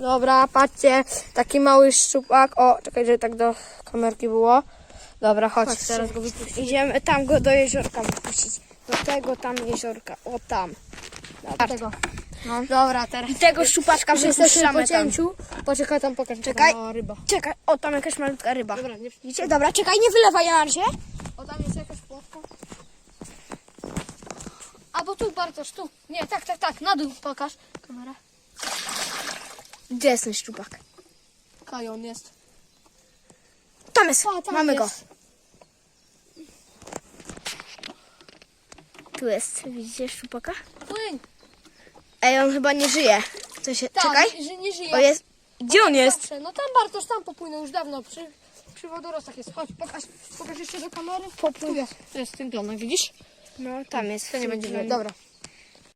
Dobra, patrzcie, taki mały szczupak. O, czekaj, żeby tak do kamerki było. Dobra, chodź, Chodź, teraz go wypuścimy. Idziemy tam go do jeziorka wypuścić. Do tego tam jeziorka. O tam. Do tego. No. Dobra, teraz. I tego szczupaczka wypuszczamy po tam. cięciu. Poczekaj, tam pokaż. Czekaj. Czekaj. O, ryba. Czekaj, o tam jakaś malutka ryba. Dobra, nie Widzicie? Dobra, czekaj, nie wylewaj na razie. O, tam jest jakaś płotka. Albo tu, Bartosz, tu. Nie, tak, tak, tak. Na dół pokaż. Kamera. Gdzie jest ten szczupak? Kajon jest. Tam jest, A, tam mamy go. jest. Tu jest, widzicie szczupaka? Płyń. Ej, on chyba nie żyje. To się, Tak, czekaj. że nie żyje. O jest, gdzie on jest? Zawsze. No tam Bartosz, tam popłynął już dawno. Przy, przy wodorostach jest. Chodź, pokaż, pokaż jeszcze do kamery. Tu jest, to jest ten glonek, widzisz? No, tam jest. To nie będzie. Dobra.